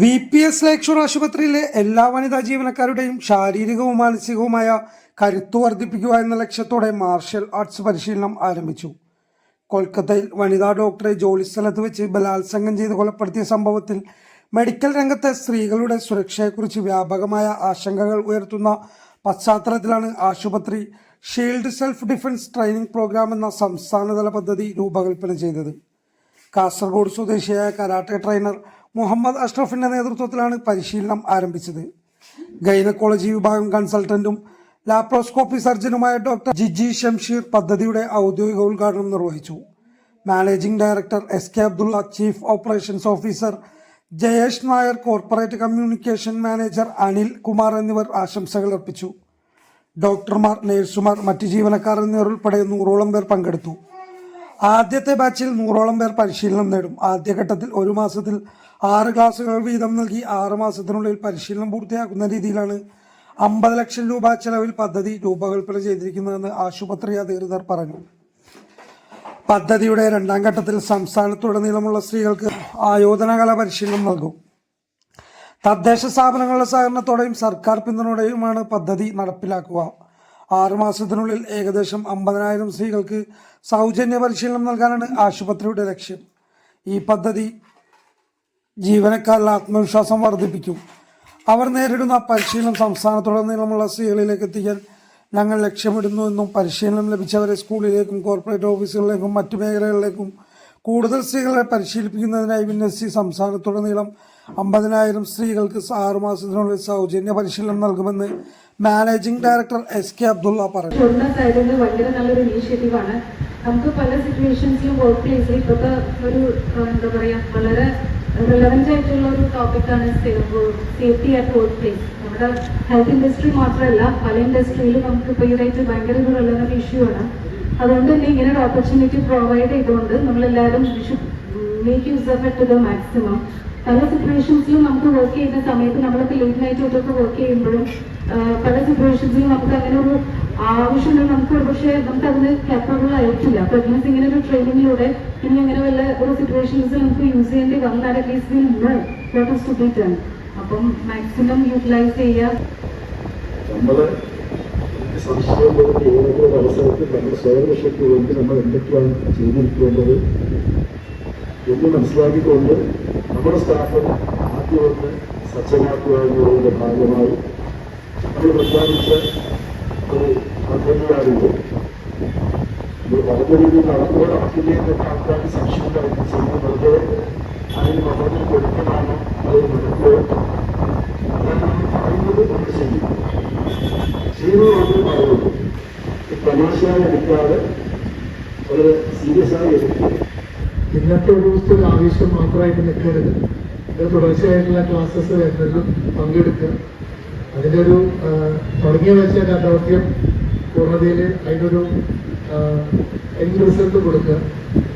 V P S ലേക്ഷൂർ ആശുപത്രിയിലെ എല്ലാ വനിതാ ജീവനക്കാരുടെയും ശാരീരികവും മാനസികവുമായ കരുത്ത് വർദ്ധിപ്പിക്കുക എന്ന ലക്ഷ്യത്തോടെ മാർഷൽ ആർട്സ് പരിശീലനം ആരംഭിച്ചു. കൊൽക്കത്തയിൽ വനിതാ ഡോക്ടറെ ജോലിസ്ഥലത്ത് വെച്ച് ബലാത്സംഗം ചെയ്ത് കൊലപ്പെടുത്തിയ സംഭവത്തിൽ മെഡിക്കൽ രംഗത്തെ സ്ത്രീകളുടെ സുരക്ഷയെക്കുറിച്ച് വ്യാപകമായ ആശങ്കകൾ ഉയർത്തുന്ന പശ്ചാത്തലത്തിലാണ് ആശുപത്രി shield self defence training programme എന്ന സംസ്ഥാനതല പദ്ധതി രൂപകൽപ്പന ചെയ്തത്. കാസർഗോഡ് സ്വദേശിയായ കരാട്ടെ ട്രെയിനർ മുഹമ്മദ് അഷ്റഫിന്റെ നേതൃത്വത്തിലാണ് പരിശീലനം ആരംഭിച്ചത്. ഗൈനക്കോളജി വിഭാഗം കൺസൾട്ടന്റും ലാപ്രോസ്കോപ്പി സർജനുമായ ഡോക്ടർ ജിജി ഷംഷീർ പദ്ധതിയുടെ ഔദ്യോഗിക ഉദ്ഘാടനം നിർവഹിച്ചു. Managing director S K Abdulla chief operations officer Jayesh Nair corporate communication manager Anil Kumar എന്നിവർ ആശംസകൾ അർപ്പിച്ചു. ഡോക്ടർമാർ നഴ്സുമാർ മറ്റ് ജീവനക്കാർ എന്നിവർ ഉൾപ്പെടെ നൂറോളം പേർ പങ്കെടുത്തു. ആദ്യത്തെ ബാച്ചിൽ നൂറോളം പേർ പരിശീലനം നേടും. ആദ്യഘട്ടത്തിൽ ഒരു മാസത്തിൽ ആറ് ക്ലാസുകൾ വീതം നൽകി ആറ് മാസത്തിനുള്ളിൽ പരിശീലനം പൂർത്തിയാക്കുന്ന രീതിയിലാണ് അമ്പത് ലക്ഷം രൂപ ചെലവിൽ പദ്ധതി രൂപകൽപ്പന ചെയ്തിരിക്കുന്നതെന്ന് ആശുപത്രി അധികൃതർ പറഞ്ഞു. പദ്ധതിയുടെ രണ്ടാം ഘട്ടത്തിൽ സംസ്ഥാനത്തുടനീളമുള്ള സ്ത്രീകൾക്ക് ആയോധനകല പരിശീലനം നൽകും. തദ്ദേശ സ്ഥാപനങ്ങളുടെ സഹകരണത്തോടെയും സർക്കാർ പിന്തുണയോടെയുമാണ് പദ്ധതി നടപ്പിലാക്കുക. ആറുമാസത്തിനുള്ളിൽ ഏകദേശം അമ്പതിനായിരം സ്ത്രീകൾക്ക് സൗജന്യ പരിശീലനം നൽകാനാണ് ആശുപത്രിയുടെ ലക്ഷ്യം. ഈ പദ്ധതി ജീവനക്കാരുടെ ആത്മവിശ്വാസം വർദ്ധിപ്പിക്കും. അവർ നേരിടുന്ന പരിശീലനം സംസ്ഥാനത്തുടനീളമുള്ള സ്ത്രീകളിലേക്ക് എത്തിക്കാൻ ഞങ്ങൾ ലക്ഷ്യമിടുന്നു എന്നും പരിശീലനം ലഭിച്ചവരെ സ്കൂളിലേക്കും കോർപ്പറേറ്റ് ഓഫീസുകളിലേക്കും മറ്റു മേഖലകളിലേക്കും കൂടുതൽ സ്ത്രീകളെ പരിശീലിപ്പിക്കുന്നതിനായി വിന്യസിച്ച് സംസ്ഥാനത്തുടനീളം അമ്പതിനായിരം സ്ത്രീകൾക്ക് ആറുമാസത്തിനുള്ളിൽ സൗജന്യ പരിശീലനം നൽകുമെന്ന് managing director S K Abdulla പറഞ്ഞു. ഭയങ്കര നല്ലൊരു ഇനീഷ്യേറ്റീവാണ്. നമുക്ക് പല സിറ്റുവേഷൻസിലും വർക്ക് പ്ലേസിൽ ഇപ്പോഴത്തെ ഒരു എന്താ പറയുക വളരെ റിലവന്റ് ആയിട്ടുള്ള ഒരു ടോപ്പിക്കാണ് സേഫ്റ്റി അറ്റ് വർക്ക് പ്ലേസ് നമ്മുടെ ഹെൽത്ത് ഇൻഡസ്ട്രി മാത്രമല്ല പല ഇൻഡസ്ട്രിയിലും നമുക്ക് ഇപ്പോൾ ഈയിടെയായിട്ട് ഭയങ്കര ഒരു റിലവന്റ് ഇഷ്യൂ ആണ്. അതുകൊണ്ട് തന്നെ ഇങ്ങനെ ഒരു ഓപ്പർച്യൂണിറ്റി പ്രൊവൈഡ് ചെയ്തുകൊണ്ട് നമ്മളെല്ലാവരും make use of it to the maximum പല സിറ്റുവേഷൻസിലും നമുക്ക് വർക്ക് ചെയ്യുന്ന സമയത്ത് നമ്മളൊക്കെ ലേറ്റ് നൈറ്റ് ആയിട്ടൊക്കെ വർക്ക് ചെയ്യുമ്പോഴും പല സിറ്റുവേഷൻസിലും നമുക്ക് അങ്ങനെ ഒരു ആവശ്യമുണ്ടെങ്കിൽ നമുക്ക് പക്ഷേ നമുക്ക് അതിന് കേപ്പബിൾ ആയിട്ടില്ല. അപ്പൊ അറ്റ്ലീസ്റ്റ് ഇങ്ങനെ ഒരു ട്രെയിനിങ്ങിലൂടെ ഇനി അങ്ങനെ വല്ല ഒരു സിറ്റുവേഷൻസിൽ നമുക്ക് യൂസ് ചെയ്യേണ്ടി വന്നാൽ at least know what to be done അപ്പം മാക്സിമം യൂട്ടിലൈസ് ചെയ്യുക. സംശയങ്ങൾക്ക് ഏതെങ്കിലും ഒരു അവസരത്തിൽ നമ്മുടെ സ്വയരക്ഷയ്ക്ക് വേണ്ടി നമ്മൾ എന്തൊക്കെയാണ് ചെയ്തിരിക്കേണ്ടത് എന്ന് മനസ്സിലാക്കിക്കൊണ്ട് നമ്മുടെ സ്റ്റാഫ് ആദ്യം ഒന്ന് സജ്ജമാക്കുക എന്നുള്ളതിന്റെ ഭാഗമായി നമ്മൾ പ്രഖ്യാപിച്ച ഒരു പദ്ധതിയാണിത് ഇത് വളരെ രീതിയിൽ നടക്കുമോ നടക്കില്ലേ എന്നൊക്കെ ആൾക്കാർക്ക് സംശയമുണ്ടായിരുന്നു ചെയ്യുന്നത് എടുക്കാതെ വളരെ സീരിയസ് ആയി എടുക്കുക. ഇന്നത്തെ ഒരു ദിവസത്തെ ആവശ്യം മാത്രമായിട്ട് നിൽക്കരുത്. ഇത് തുടർച്ചയായിട്ടുള്ള ക്ലാസ്സസ് എന്തെങ്കിലും പങ്കെടുക്കുക. അതിന്റെ ഒരു തുടങ്ങിയ വെച്ച ആ ദൗത്യം പൂർണതയിൽ അതിനൊരു എൻഡ് റിസൾട്ട് കൊടുക്കുക.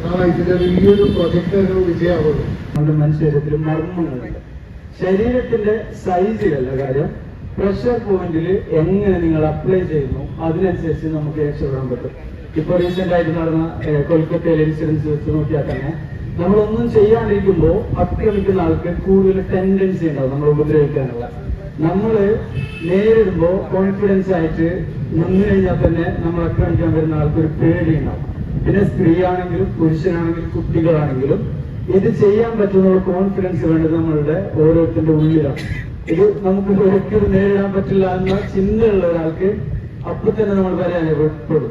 നാളെ ഇതിന്റെ ഒരു പ്രൊജക്റ്റ് ഒരു വിജയമാകുള്ളൂ നമ്മുടെ മനുഷ്യരത്തിൽ മർമ്മങ്ങളുണ്ട് ശരീരത്തിന്റെ സൈസിലല്ല കാര്യം. പ്രഷർ പോയിന്റിൽ എങ്ങനെ നിങ്ങൾ അപ്ലൈ ചെയ്യുന്നു അതിനനുസരിച്ച് നമുക്ക് രക്ഷപ്പെടാൻ പറ്റും. ഇപ്പൊ റീസെന്റ് ആയിട്ട് നടന്ന കൊൽക്കത്തയിലെ ഇൻസിഡൻസ് വെച്ച് നോക്കിയാൽ തന്നെ നമ്മളൊന്നും ചെയ്യാണ്ടിരിക്കുമ്പോൾ അക്രമിക്കുന്ന ആൾക്ക് കൂടുതൽ ടെൻഡൻസി ഉണ്ടാവും നമ്മൾ ഉപദ്രവിക്കാനുള്ള. നമ്മൾ നേരിടുമ്പോൾ കോൺഫിഡൻസ് ആയിട്ട് നിന്ന് കഴിഞ്ഞാൽ തന്നെ നമ്മൾ ആക്രമിക്കാൻ വരുന്ന ആൾക്ക് ഒരു പേടി ഉണ്ടാവും. പിന്നെ സ്ത്രീ ആണെങ്കിലും പുരുഷനാണെങ്കിലും കുട്ടികളാണെങ്കിലും ഇത് ചെയ്യാൻ പറ്റുന്ന കോൺഫിഡൻസ് വേണ്ടത് നമ്മളുടെ ഓരോരുത്തരുടെ ഉള്ളിലാണ്. ഇത് നമുക്ക് ഒരിക്കലും നേരിടാൻ പറ്റില്ല എന്ന ചിന്തയുള്ള ഒരാൾക്ക് അപ്പൊ തന്നെ നമ്മൾ പരാജയപ്പെടും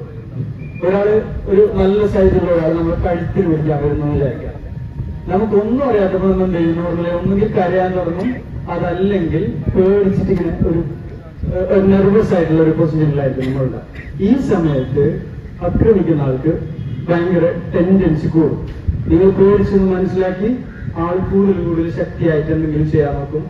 ഒരാൾ ഒരു നല്ല സൈസുള്ള ഒരാൾ നമ്മൾ കഴുത്തിൽ പിടിക്കാൻ വരുന്നു വിചാരിക്കാം നമുക്കൊന്നും അറിയാത്തപ്പോൾ നമ്മൾ ചെയ്യുന്ന? ഒന്നുകിൽ കരയാൻ തുടങ്ങും. അതല്ലെങ്കിൽ പേടിച്ചിട്ട് ഇങ്ങനെ ഒരു നെർവസ് ആയിട്ടുള്ള ഒരു പൊസിഷനിലായിരിക്കും നമ്മളുടെ ഈ സമയത്ത് ആക്രമിക്കുന്ന ആൾക്ക് ഭയങ്കര ടെൻഡൻസി കൂടും. നിങ്ങൾ പേടിച്ചെന്ന് മനസ്സിലാക്കി ആൾ കൂടുതൽ കൂടുതൽ ശക്തിയായിട്ട് എന്തെങ്കിലും ചെയ്യാൻ നോക്കും.